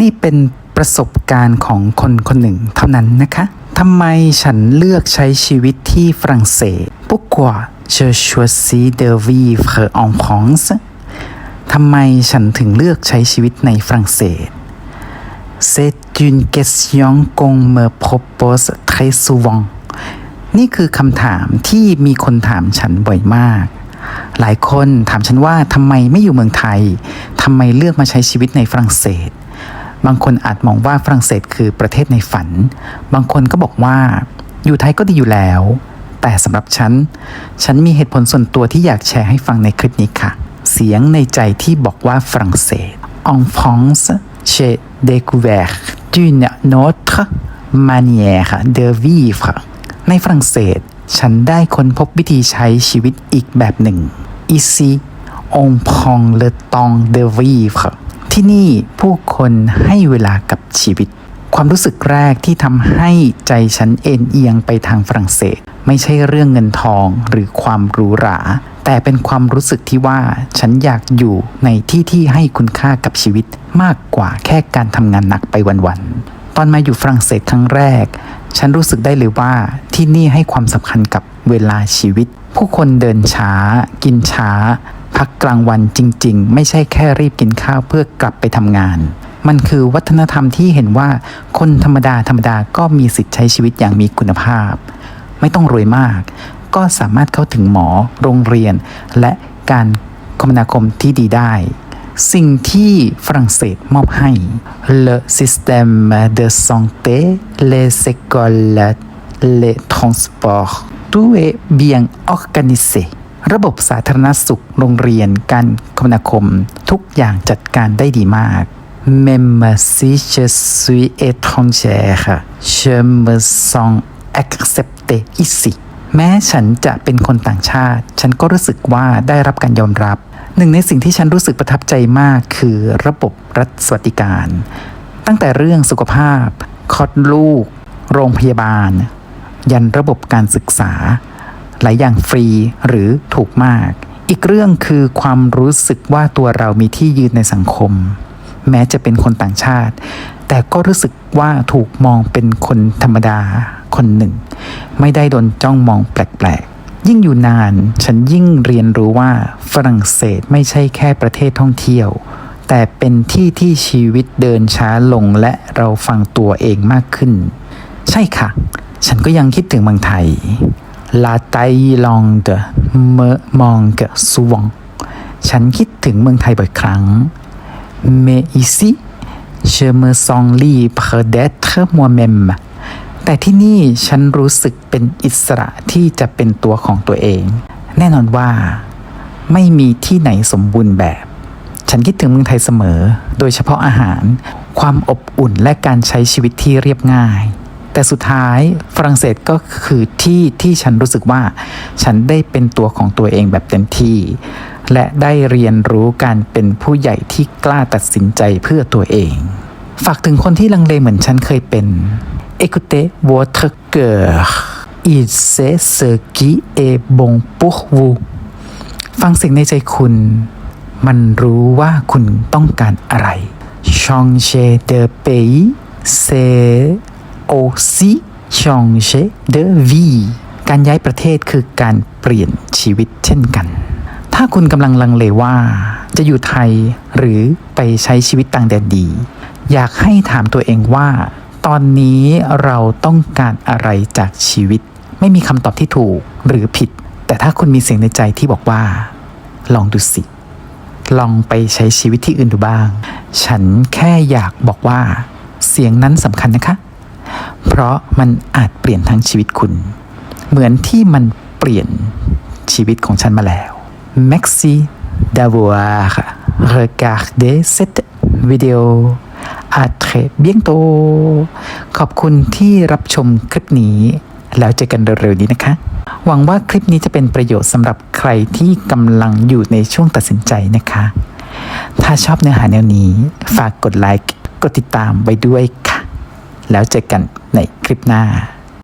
นี่เป็นประสบการณ์ของคนคนหนึ่งเท่านั้นนะคะทำไมฉันเลือกใช้ชีวิตที่ฝรั่งเศส Pourquoi je choisis de vivre en France ทำไมฉันถึงเลือกใช้ชีวิตในฝรั่งเศส C'est une question qu'on me propose très souvent นี่คือคำถามที่มีคนถามฉันบ่อยมาก หลายคนถามฉันว่าทำไมไม่อยู่เมืองไทยทำไมเลือกมาใช้ชีวิตในฝรั่งเศส บางคนอาจมองว่าฝรั่งเศสคือประเทศในฝัน บางคนก็บอกว่าอยู่ไทยก็ดีอยู่แล้ว แต่สำหรับฉัน ฉันมีเหตุผลส่วนตัวที่อยากแชร์ให้ฟังในคลิปนี้ค่ะ เสียงในใจที่บอกว่าฝรั่งเศส En France j'ai découvert une autre manière de vivre ในฝรั่งเศส ฉันได้ค้นพบวิธีใช้ชีวิตอีกแบบหนึ่ง Ici on prend le temps de vivre ที่นี่ผู้คนให้เวลากับชีวิต ความรู้สึกแรกที่ทำให้ใจฉันเอ็นเอียงไปทางฝรั่งเศส ไม่ใช่เรื่องเงินทองหรือความหรูหรา แต่เป็นความรู้สึกที่ว่าฉันอยากอยู่ในที่ที่ให้คุณค่ากับชีวิตมากกว่าแค่การทำงานหนักไปวันๆตอนมาอยู่ฝรั่งเศสครั้งแรก ฉันรู้สึกได้เลยว่าที่นี่ให้ความสำคัญกับเวลาชีวิตผู้คนเดินช้า กินช้า พักกลางวันจริง ๆ ไม่ใช่แค่รีบกินข้าวเพื่อกลับไปทำงาน มันคือวัฒนธรรมที่เห็นว่าคนธรรมดาธรรมดาก็มีสิทธิ์ใช้ชีวิตอย่างมีคุณภาพ ไม่ต้องรวยมาก ก็สามารถเข้าถึงหมอ โรงเรียน และการคมนาคมที่ดีได้ สิ่งที่ฝรั่งเศสมอบให้ le système de santé les écoles les transports tout est bien organisé ระบบสาธารณสุขโรงเรียนการคมนาคม ทุกอย่างจัดการได้ดีมาก Même si je suis étrangère je me sens accepté ici แม้ฉันจะเป็นคนต่างชาติ ฉันก็รู้สึกว่าได้รับการยอมรับ หนึ่งในสิ่งที่ฉันรู้สึกประทับใจมากคือระบบรัฐสวัสดิการ ตั้งแต่เรื่องสุขภาพคลอดลูก โรงพยาบาล ยันระบบการศึกษา ลายอย่างฟรีหรือถูกมาก อีกเรื่องคือความรู้สึกว่าตัวเรามีที่ยืนในสังคม แม้จะเป็นคนต่างชาติ แต่ก็รู้สึกว่าถูกมองเป็นคนธรรมดาคนหนึ่ง ไม่ได้โดนจ้องมองแปลกๆ ยิ่งอยู่นาน ฉันยิ่งเรียนรู้ว่าฝรั่งเศสไม่ใช่แค่ประเทศท่องเที่ยวแต่เป็นที่ที่ชีวิตเดินช้าลงและเราฟังตัวเองมากขึ้น ใช่ค่ะ ฉันก็ยังคิดถึงเมืองไทย La Thaïlande me manque souvent ฉันคิดถึงเมืองไทยบ่อยครั้ง Mais ici je me sens libre d'être moi-même แต่ที่นี่ฉันรู้สึกเป็นอิสระที่จะเป็นตัวของตัวเอง แน่นอนว่า ไม่มีที่ไหนสมบูรณ์แบบ ฉันคิดถึงเมืองไทยเสมอ โดยเฉพาะอาหาร ความอบอุ่นและการใช้ชีวิตที่เรียบง่าย แต่สุดท้ายฝรั่งเศสก็คือที่ที่ฉันรู้สึกว่า ฉันได้เป็นตัวของตัวเองแบบเต็มที่ และได้เรียนรู้การเป็นผู้ใหญ่ที่กล้าตัดสินใจเพื่อตัวเอง ฝากถึงคนที่ลังเลเหมือนฉันเคยเป็น Écoutez votre cœur il sait ce qui est bon pour vous ฟังเสียงในใจคุณ มันรู้ว่าคุณต้องการอะไร changer de pays c'est aussi changer de vie การย้ายประเทศคือการเปลี่ยนชีวิตเช่นกัน ถ้าคุณกำลังลังเลว่า จะอยู่ไทยหรือไปใช้ชีวิตต่างแดนดี อยากให้ถามตัวเองว่า ตอนนี้เราต้องการอะไรจากชีวิต ไม่มีคำตอบที่ถูกหรือผิด แต่ถ้าคุณมีเสียงในใจที่บอกว่า ลองดูสิ ลองไปใช้ชีวิตที่อื่นดูบ้าง ฉันแค่อยากบอกว่า เสียงนั้นสำคัญนะคะ เพราะมันอาจเปลี่ยนทั้งชีวิตคุณ เหมือนที่มันเปลี่ยนชีวิตของฉันมาแล้ว Merci d'avoir regardé cette vidéo à très bientôt ขอบคุณที่รับชมคลิปนี้ แล้วเจอกันเร็วๆนี้นะคะ หวังว่าคลิปนี้จะเป็นประโยชน์สำหรับใครที่กำลังอยู่ในช่วงตัดสินใจนะคะ ถ้าชอบเนื้อหาแนวนี้ ฝากกดไลค์ กดติดตามไว้ด้วยค่ะ แล้วเจอกันในคลิปหน้า